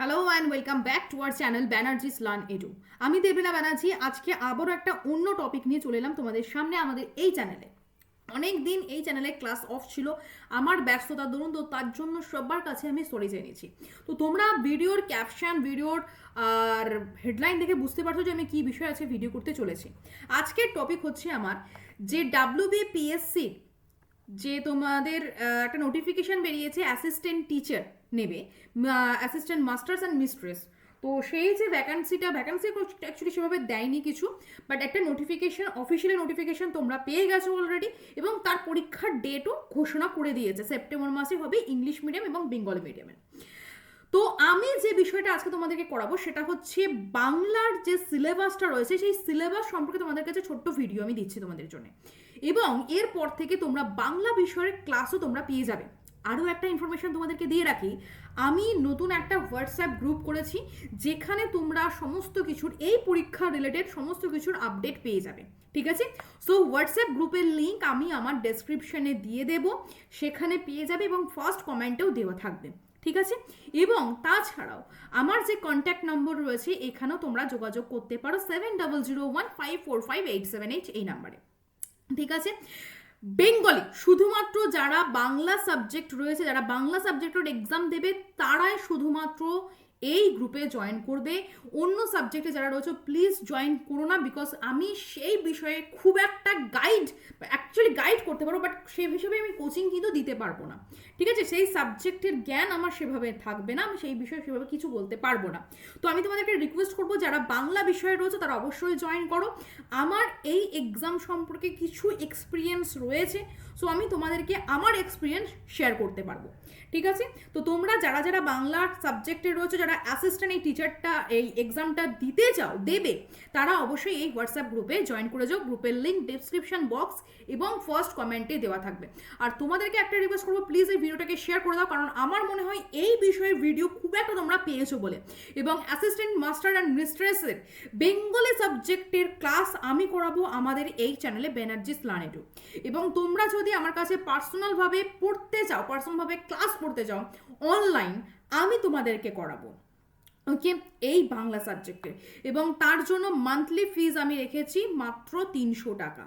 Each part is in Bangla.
Hello and welcome back to our channel Banerjee's learn edu আমি দেবিনা ব্যানার্জি, আজকে আবারও একটা অন্য টপিক নিয়ে চলে এলাম তোমাদের সামনে আমাদের এই চ্যানেলে অনেক দিন এই চ্যানেলে ক্লাস অফ ছিল, আমার ব্যস্ততা, দরুন তো তার জন্য সবার কাছে আমি সরি জেনেছি তো তোমরা ভিডিওর ক্যাপশন ভিডিওর, আর হেডলাইন দেখে বুঝতে পারছ যে আমি কী বিষয় আছে ভিডিও করতে চলেছি। আজকের টপিক হচ্ছে আমার যে ডাব্লিউবিপিএসসি যে তোমাদের একটা নোটিফিকেশান বেরিয়েছে অ্যাসিস্ট্যান্ট টিচার নেবে। অ্যাসিস্ট্যান্ট মাস্টার্স অ্যান্ড মিস্ট্রেস তো সেই যে ভ্যাকান্সিটা ভ্যাকান্সি অ্যাকচুয়ালি সেভাবে দেয়নি কিছু বাট একটা নোটিফিকেশন অফিসিয়ালি নোটিফিকেশন তোমরা পেয়ে গেছো অলরেডি এবং তার পরীক্ষার ডেটও ঘোষণা করে দিয়েছে। সেপ্টেম্বর মাসে হবে ইংলিশ মিডিয়াম এবং বেঙ্গলি মিডিয়ামে তো আমি যে বিষয়টা আজকে তোমাদেরকে করাবো, সেটা হচ্ছে বাংলার যে সিলেবাসটা রয়েছে, সেই সিলেবাস সম্পর্কে তোমাদের কাছে ছোট্ট ভিডিও আমি দিচ্ছি তোমাদের জন্য। এবং এরপর থেকে তোমরা বাংলা বিষয়ের ক্লাসও তোমরা পেয়ে যাবে। আরও একটা ইনফরমেশন তোমাদেরকে দিয়ে রাখি। আমি নতুন একটা হোয়াটসঅ্যাপ গ্রুপ করেছি, যেখানে তোমরা সমস্ত কিছুর, এই পরীক্ষা রিলেটেড সমস্ত কিছুর আপডেট পেয়ে যাবে। ঠিক আছে? সো হোয়াটসঅ্যাপ গ্রুপের লিঙ্ক আমি আমার ডেসক্রিপশনে দিয়ে দেব। সেখানে পেয়ে যাবে এবং ফার্স্ট কমেন্টেও দেওয়া থাকবে। ঠিক আছে? এবং তাছাড়াও, আমার যে কন্ট্যাক্ট নম্বর রয়েছে, এখানেও তোমরা যোগাযোগ করতে পারো। Seven double zero one five four five eight seven eight এই নাম্বারে ঠিক আছে? বেঙ্গলি শুধুমাত্র যারা বাংলা সাবজেক্ট রয়েছে যারা বাংলা সাবজেক্টের এক্সাম দেবে তারাই শুধুমাত্র এই গ্রুপে জয়েন করবে। অন্য সাবজেক্টে যারা রয়েছে প্লিজ জয়েন করো না বিকজ আমি সেই বিষয়ে খুব একটা গাইড অ্যাকচুয়ালি গাইড করতে পারব বাট সেই হিসেবে আমি কোচিং কিন্তু দিতে পারব না। ঠিক আছে? সেই সাবজেক্টের জ্ঞান আমার সেভাবে থাকবে না, আমি সেই বিষয়ে সেভাবে কিছু বলতে পারব না। তো আমি তোমাদেরকে রিকোয়েস্ট করব, যারা বাংলা বিষয়ে রয়েছে, তারা অবশ্যই জয়েন করো। আমার এই এক্সাম সম্পর্কে কিছু এক্সপিরিয়েন্স রয়েছে সো আমি তোমাদেরকে আমার এক্সপিরিয়েন্স শেয়ার করতে পারব। ঠিক আছে? তো তোমরা যারা যারা বাংলা সাবজেক্টে রয়েছে, যারা অ্যাসিস্ট্যান্ট এই টিচারটা এই এক্সামটা দিতে চাও, দেবে, তারা অবশ্যই এই হোয়াটসঅ্যাপ গ্রুপে জয়েন করে যাও। গ্রুপের লিঙ্ক ডিসক্রিপশন বক্স এবং ফার্স্ট কমেন্টে দেওয়া থাকবে। আর তোমাদেরকে একটা রিকোয়েস্ট করব প্লিজ এই ভিডিওটাকে শেয়ার করে দাও, কারণ আমার মনে হয় এই বিষয়ে ভিডিও খুব একটা তোমরা পেয়েছ বলে। এবং অ্যাসিস্ট্যান্ট মাস্টার অ্যান্ড মিস্ট্রেসের বেঙ্গলি সাবজেক্টের ক্লাস আমি করাবো আমাদের এই চ্যানেলে ব্যানার্জিস লানেটু এবং তোমরা যদি আমার কাছে পার্সোনালভাবে পড়তে চাও পার্সোনালভাবে ক্লাস পড়তে চাও অনলাইন আমি তোমাদেরকে করাবো। ওকে এই বাংলা সাবজেক্টে এবং তার জন্য মান্থলি ফিজ আমি রেখেছি মাত্র তিনশো টাকা।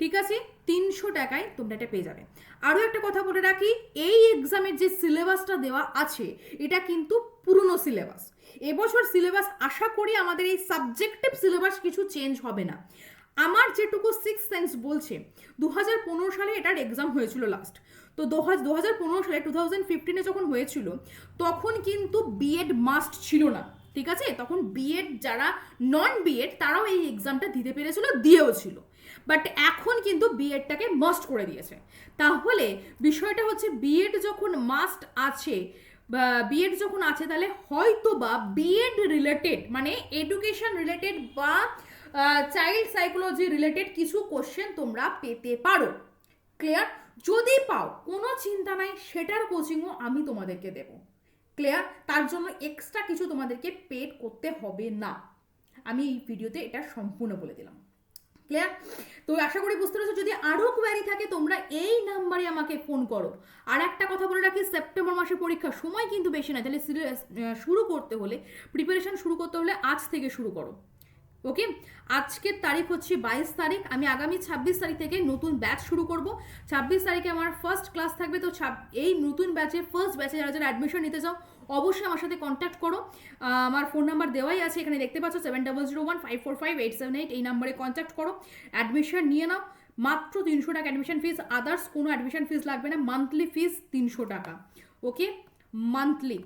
ঠিক আছে? তিনশো টাকায় তোমরা এটা পেয়ে যাবে। আরও একটা কথা বলে রাখি, এই এক্সামের যে সিলেবাসটা দেওয়া আছে, এটা কিন্তু পুরনো সিলেবাস এবছর সিলেবাস আশা করি আমাদের এই সাবজেক্টিভ সিলেবাস কিছু চেঞ্জ হবে না। আমার যেটুকু সিক্স সেন্স বলছে দু হাজার পনেরো সালে এটার এক্সাম হয়েছিল লাস্ট তো দু হাজার পনেরো সালে টু থাউজেন্ড ফিফটিনে যখন হয়েছিল, তখন কিন্তু বিএড মাস্ট ছিল না, ঠিক আছে? তখন বিএড যারা নন বিএড তারাও এই এক্সামটা দিতে পেরেছিল, দিয়েও ছিল। বাট এখন কিন্তু বিএডটাকে মাস্ট করে দিয়েছে। তাহলে বিষয়টা হচ্ছে বিএড যখন মাস্ট আছে বিএড যখন আছে, তাহলে হয়তো বা বিএড রিলেটেড মানে এডুকেশন রিলেটেড বা চাইল্ড সাইকোলজি রিলেটেড কিছু কোশ্চেন তোমরা পেতে পারো। ক্লিয়ার যদি পাও, কোনো চিন্তা নাই, সেটার কোচিংও আমি তোমাদেরকে দেব। ক্লিয়ার তার জন্য এক্সট্রা কিছু তোমাদেরকে পেড করতে হবে না। আমি এই ভিডিওতে এটা সম্পূর্ণ বলে দিলাম। ক্লিয়ার তো আশা করি বুঝতে পেরেছ, যদি আরও কোয়ারি থাকে, তোমরা এই নাম্বারে আমাকে ফোন করো। আর একটা কথা বলে রাখি সেপ্টেম্বর মাসে পরীক্ষা, সময় কিন্তু বেশি না তাহলে শুরু করতে হলে প্রিপারেশন শুরু করতে হলে আজ থেকে শুরু করো। ওকে আজকের তারিখ হচ্ছে বাইশ তারিখ। আমি আগামী ছাব্বিশ তারিখ থেকে নতুন ব্যাচ শুরু করব। ছাব্বিশ তারিখে আমার ফার্স্ট ক্লাস থাকবে। তো এই নতুন ব্যাচে ফার্স্ট ব্যাচে যারা যারা অ্যাডমিশন নিতে চাও, অবশ্যই আমার সাথে কন্ট্যাক্ট করো। আমার ফোন নাম্বার দেওয়াই আছে। এখানে দেখতে পাচ্ছ seven double zero one five four five eight seven eight এই নাম্বারে কন্ট্যাক্ট করো। অ্যাডমিশন নিয়ে নাও। মাত্র তিনশো টাকা অ্যাডমিশন ফিস আদার্স কোনো অ্যাডমিশন ফিস লাগবে না। মান্থলি ফিস তিনশো টাকা। ওকে মান্থলি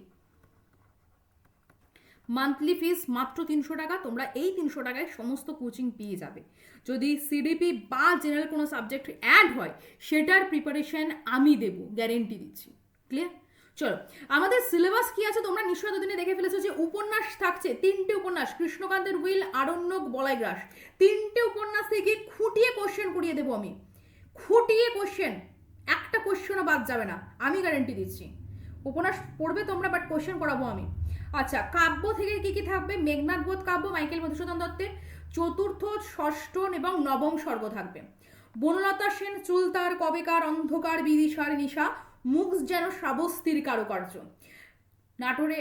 মান্থলি ফিস মাত্র তিনশো টাকা, তোমরা এই তিনশো টাকায় সমস্ত কোচিং পেয়ে যাবে। যদি সিডিপি বা জেনারেল কোনো সাবজেক্ট অ্যাড হয়, সেটার প্রিপারেশন আমি দেবো গ্যারেন্টি দিচ্ছি। ক্লিয়ার চলো, আমাদের সিলেবাস কি আছে তোমরা নিশ্চয় এতদিনে দেখে ফেলেছো যে উপন্যাস থাকছে, তিনটে উপন্যাস, কৃষ্ণকান্তের উইল, আরণ্যক, বলাই গ্রাস। তিনটে উপন্যাস থেকে খুঁটিয়ে কোশ্চেন করিয়ে দেবো আমি। খুঁটিয়ে কোশ্চেন একটা কোশ্চেনও বাদ যাবে না, আমি গ্যারেন্টি দিচ্ছি। উপন্যাস পড়বে তোমরা বাট কোশ্চেন করাবো আমি। আচ্ছা কাব্য থেকে কি কি থাকবে? মেঘনাথ বোধ কাব্য, মাইকেল মধুসূদন দত্তের। চতুর্থ, ষষ্ঠ এবং নবম স্বর্গ থাকবে। বনলতা সেন, চুলতার কবেকার অন্ধকার বিদিশার নিশা, মুখ যেন শ্রাবস্তির কারুকার্য। নাটোরে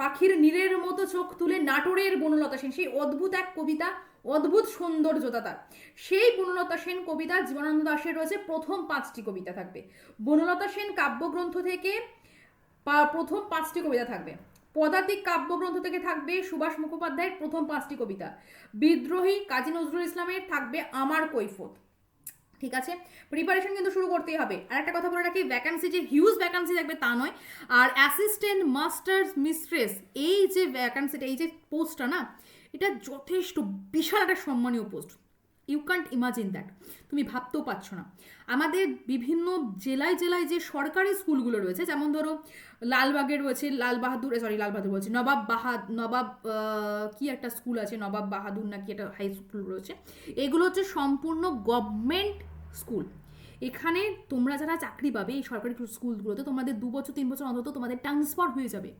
পাখির নীরের মতো চোখ তুলে নাটোরের বনলতা সেন, সেই অদ্ভুত এক কবিতা, অদ্ভুত সৌন্দর্যতা তার। সেই বনলতা সেন কবিতা জীবনানন্দ দাশের রয়েছে প্রথম পাঁচটি কবিতা থাকবে। বনলতা সেন কাব্যগ্রন্থ থেকে প্রথম পাঁচটি কবিতা থাকবে। পদাতিক কাব্যগ্রন্থ থেকে থাকবে সুভাষ মুখোপাধ্যায়ের প্রথম পাঁচটি কবিতা। বিদ্রোহী কাজী নজরুল ইসলামের থাকবে আমার কৈফত। ঠিক আছে? প্রিপারেশন কিন্তু শুরু করতেই হবে। আর একটা কথা বলে রাখি ভ্যাকান্সি যে হিউজ ভ্যাকান্সি থাকবে তা নয়। আর অ্যাসিস্ট্যান্ট মাস্টার্স মিস্ট্রেস এই যে ভ্যাকান্সিটা এই যে পোস্টটা না, এটা যথেষ্ট বিশাল একটা সম্মানীয় post you can't imagine that তুমি ভাবতেও পারছ না। আমাদের বিভিন্ন জেলায় জেলায় যে সরকারি স্কুলগুলো রয়েছে, যেমন ধরো লালবাগে রয়েছে, লাল বাহাদুর সরি লাল বাহাদুর বলছি, নবাব বাহাদ, নবাব কি একটা স্কুল আছে, নবাব বাহাদুর নাকি একটা হাই স্কুল রয়েছে, এগুলো হচ্ছে সম্পূর্ণ গভর্নমেন্ট স্কুল এখানে তোমরা যারা চাকরি পাবে এই সরকারি স্কুলগুলোতে, তোমাদের দু বছর, তিন বছর অন্তত তোমাদের ট্রান্সফার হয়ে যাবে।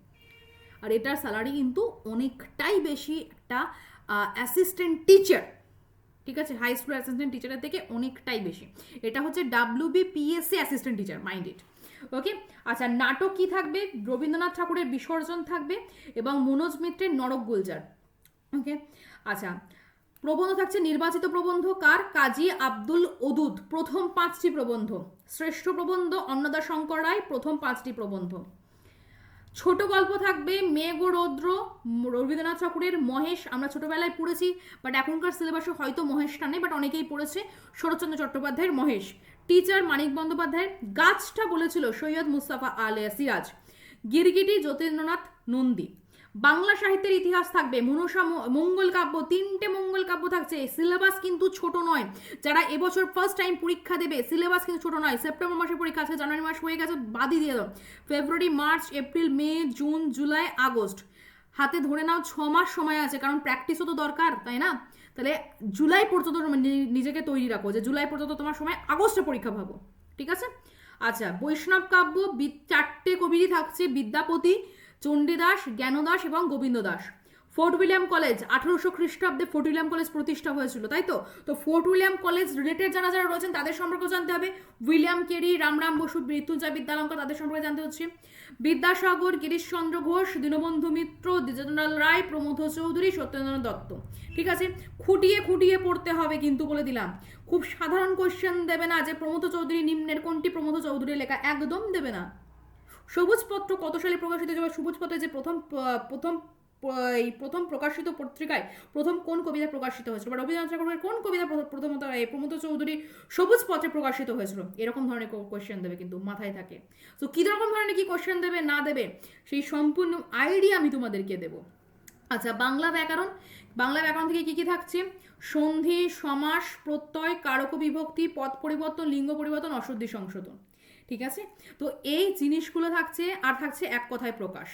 আর এটার স্যালারি কিন্তু অনেকটাই বেশি একটা অ্যাসিস্ট্যান্ট টিচার ঠিক আছে? হাই স্কুল অ্যাসিস্ট্যান্ট টিচারের থেকে অনেকটাই বেশি। এটা হচ্ছে W B PSC assistant teacher mind it okay আচ্ছা নাটক কি থাকবে? রবীন্দ্রনাথ ঠাকুরের বিসর্জন থাকবে এবং মনোজ মিত্রের নরক গুলজার। ওকে আচ্ছা প্রবন্ধ থাকছে নির্বাচিত প্রবন্ধ, কার? কাজী আব্দুল ওদুদ। প্রথম পাঁচটি প্রবন্ধ। শ্রেষ্ঠ প্রবন্ধ অন্নদা শঙ্কর রায়, প্রথম পাঁচটি প্রবন্ধ। ছোট গল্প থাকবে, মেঘ রৌদ্র, রবীন্দ্রনাথ ঠাকুরের মহেশ, আমরা ছোটবেলায় পড়েছি বাট এখনকার সিলেবাসে হয়তো মহেশটা নেই বাট অনেকেই পড়েছে, শরৎচন্দ্র চট্টোপাধ্যায়ের মহেশ। টিচার মানিক বন্দ্যোপাধ্যায়ের গাছটা বলেছিল সৈয়দ মুস্তাফা আলে সিরাজ গিরগিটি যতীন্দ্রনাথ নন্দী। বাংলা সাহিত্যের ইতিহাস থাকবে। মনসা মঙ্গল কাব্য, তিনটে মঙ্গল কাব্য থাকছে। সিলেবাস কিন্তু ছোট নয়। যারা এবছর ফার্স্ট টাইম পরীক্ষা দেবে সিলেবাস কিন্তু ছোট নয়। সেপ্টেম্বর মাসে পরীক্ষা আছে জানুয়ারি মাস হয়ে গেছে, বাদই দিয়ে দাও। ফেব্রুয়ারি March April May June July August হাতে ধরে নাও, ছ মাস সময় আছে, কারণ প্র্যাকটিসও তো দরকার, তাই না? তাহলে জুলাই পর্যন্ত নিজেকে তৈরি রাখো যে জুলাই পর্যন্ত তোমার সময় আগস্টে পরীক্ষা ভাবো ঠিক আছে? আচ্ছা বৈষ্ণব কাব্য চারটে কবিরই থাকছে, বিদ্যাপতি চণ্ডীদাস, জ্ঞানদাস এবং Gobinda Das Fort William College, আঠারোশো খ্রিস্টাব্দে ফোর্ট উইলিয়াম কলেজ প্রতিষ্ঠা হয়েছিল, তাই তো? তো ফোর্ট উইলিয়াম কলেজ রিলেটেড যারা যারা রয়েছেন, তাদের সম্পর্কে জানতে হবে। উইলিয়াম কেরি, রামরাম বসু, মৃত্যুঞ্জয় বিদ্যালঙ্কা তাদের সম্পর্কে জানতে হচ্ছে। বিদ্যাসাগর, গিরিশচন্দ্র ঘোষ, দীনবন্ধু মিত্র দ্বিজেন্দ্রলাল রায়, প্রমোদ চৌধুরী, সত্যেন্দ্রনাথ দত্ত। ঠিক আছে? খুঁটিয়ে খুঁটিয়ে পড়তে হবে কিন্তু বলে দিলাম। খুব সাধারণ কোয়েশ্চেন দেবে না যে প্রমোদ চৌধুরী নিম্নের কোনটি? প্রমোদ চৌধুরী লেখা একদম দেবে না। সবুজপত্র কত সালে প্রকাশিত হয়েছে? বা সবুজপত্রে যে প্রথম প্রথম এই প্রথম প্রকাশিত পত্রিকায় প্রথম কোন কবিতা প্রকাশিত হয়েছিল? বা রবীন্দ্রনাথ ঠাকুরের কোন কবিতা প্রথ- প্রথমত, এই প্রমোদ চৌধুরী সবুজ পত্রে প্রকাশিত হয়েছিল? এরকম ধরনের কোয়েশ্চেন দেবে কিন্তু, মাথায় থাকে। তো কী রকম ধরনের কি কোয়েশ্চেন দেবে, না দেবে, সেই সম্পূর্ণ আইডিয়া আমি তোমাদেরকে দেবো। আচ্ছা বাংলা ব্যাকরণ বাংলা ব্যাকরণ থেকে কি কি থাকছে? সন্ধি, সমাস, প্রত্যয় কারক বিভক্তি পদ পরিবর্তন, লিঙ্গ পরিবর্তন, অশুদ্ধি সংশোধন। ঠিক আছে? তো এই জিনিসগুলো থাকছে, আর থাকছে এক কথায় প্রকাশ।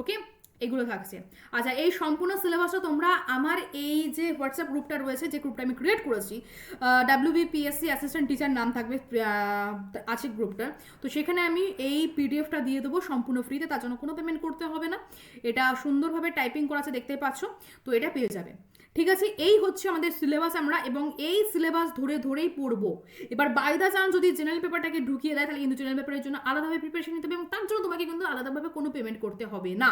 ওকে? এগুলো থাকছে। আচ্ছা এই সম্পূর্ণ সিলেবাসটা তোমরা আমার এই যে হোয়াটসঅ্যাপ গ্রুপটা রয়েছে, যে গ্রুপটা আমি ক্রিয়েট করেছি ডাব্লিউ ডাব্লিউবিপিএসসি অ্যাসিস্ট্যান্ট টিচার নাম থাকবে আছে গ্রুপটা। তো সেখানে আমি এই পিডিএফটা দিয়ে দেবো সম্পূর্ণ ফ্রিতে তার জন্য কোনো পেমেন্ট করতে হবে না। এটা সুন্দরভাবে টাইপিং করা আছে, দেখতেই পাচ্ছ। তো এটা পেয়ে যাবে। ঠিক আছে? এই হচ্ছে আমাদের সিলেবাস আমরা এবং এই সিলেবাস ধরে ধরেই পড়ব। এবার বাইদা চান যদি জেনারেল পেপারটাকে ঢুকিয়ে দেয়, তাহলে কিন্তু জেনারেল পেপারের জন্য আলাদাভাবে প্রিপারেশন নিতে হবে এবং তার জন্য তোমাকে কিন্তু আলাদাভাবে কোনো পেমেন্ট করতে হবে না।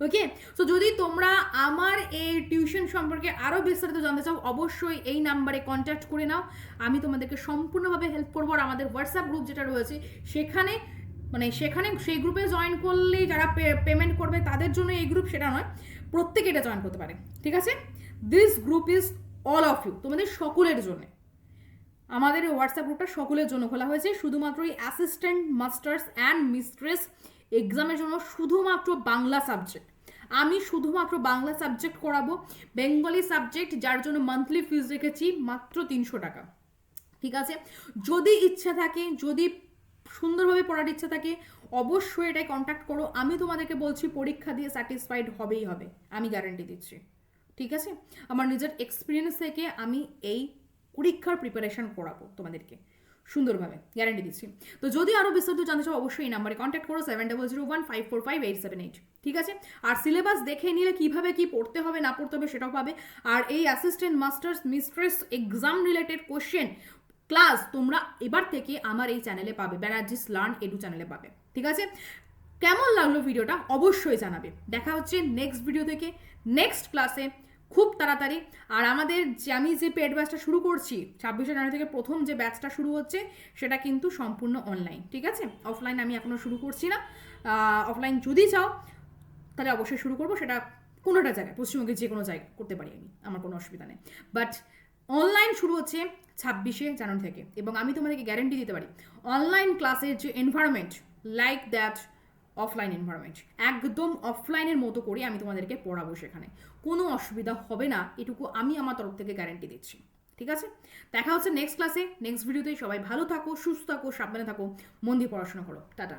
ওকে সো যদি তোমরা আমার এই টিউশন সম্পর্কে আরও বিস্তারিত জানতে চাও, অবশ্যই এই নাম্বারে কন্ট্যাক্ট করে নাও। আমি তোমাদেরকে সম্পূর্ণভাবে হেল্প করব আর আমাদের হোয়াটসঅ্যাপ গ্রুপ যেটা রয়েছে, সেখানে মানে সেখানে সেই গ্রুপে জয়েন করলেই যারা পেমেন্ট করবে, তাদের জন্য এই গ্রুপ সেটা নয়, প্রত্যেকে এটা জয়েন করতে পারে। ঠিক আছে? This group is all of you তোমাদের সকলের জন্য। আমাদের এই হোয়াটসঅ্যাপ গ্রুপটা সকলের জন্য খোলা হয়েছে। শুধুমাত্র এই অ্যাসিস্ট্যান্ট মাস্টার্স অ্যান্ড মিস্ট্রেস এক্সামের জন্য শুধুমাত্র বাংলা সাবজেক্ট আমি শুধুমাত্র বাংলা সাবজেক্ট করাবো বেঙ্গলি সাবজেক্ট যার জন্য মান্থলি ফিজ রেখেছি মাত্র তিনশো টাকা। ঠিক আছে? যদি ইচ্ছা থাকে, যদি সুন্দরভাবে পড়ার ইচ্ছা থাকে, অবশ্যই এটাই কন্ট্যাক্ট করো। আমি তোমাদেরকে বলছি, পরীক্ষা দিয়ে স্যাটিসফাইড হবেই হবে। আমি গ্যারান্টি দিচ্ছি। ঠিক আছে? আমার নিজের এক্সপিরিয়েন্স থেকে আমি এই পরীক্ষার প্রিপারেশন করাবো তোমাদেরকে, সুন্দরভাবে গ্যারান্টি দিচ্ছি। তো যদি আরও বিস্তারিত জানতে চাও, অবশ্যই এই নাম্বারে কন্ট্যাক্ট করো seven double zero one five four five eight seven eight ঠিক আছে? আর সিলেবাস দেখে নিলে কীভাবে কি পড়তে হবে, না পড়তে হবে সেটাও পাবে। আর এই assistant masters mistress exam related question class তোমরা এবার থেকে আমার এই চ্যানেলে পাবে ব্যানার্জিস লার্ন এডু চ্যানেলে পাবে, ঠিক আছে? কেমন লাগল ভিডিওটা অবশ্যই জানাবে। দেখা হচ্ছে নেক্সট ভিডিও থেকে নেক্সট ক্লাসে খুব তাড়াতাড়ি। আর আমাদের যে আমি যে পেড ব্যাচটা শুরু করছি, ছাব্বিশে জানুয়ারি থেকে প্রথম যে ব্যাচটা শুরু হচ্ছে, সেটা কিন্তু সম্পূর্ণ অনলাইন ঠিক আছে? অফলাইন আমি এখনও শুরু করছি না। অফলাইন যদি চাও, তাহলে অবশ্যই শুরু করব। সেটা কোনোটা জায়গায়, পশ্চিমবঙ্গের যে কোনো জায়গায় করতে পারি আমি, আমার কোনো অসুবিধা নেই। বাট অনলাইন শুরু হচ্ছে ছাব্বিশে জানুয়ারি থেকে, এবং আমি তোমাদেরকে গ্যারেন্টি দিতে পারি অনলাইন ক্লাসের যে environment like that offline environment একদম অফলাইনের মতো করে আমি তোমাদেরকে পড়াবো সেখানে। কোনো অসুবিধা হবে না, এটুকু আমি আমার তরফ থেকে গ্যারান্টি দিচ্ছি। ঠিক আছে? দেখা হচ্ছে নেক্সট ক্লাসে নেক্সট ভিডিওতে সবাই ভালো থাকো, সুস্থ থাকো, সাবধানে থাকো। মন দিয়ে পড়াশোনা করো। টাটা।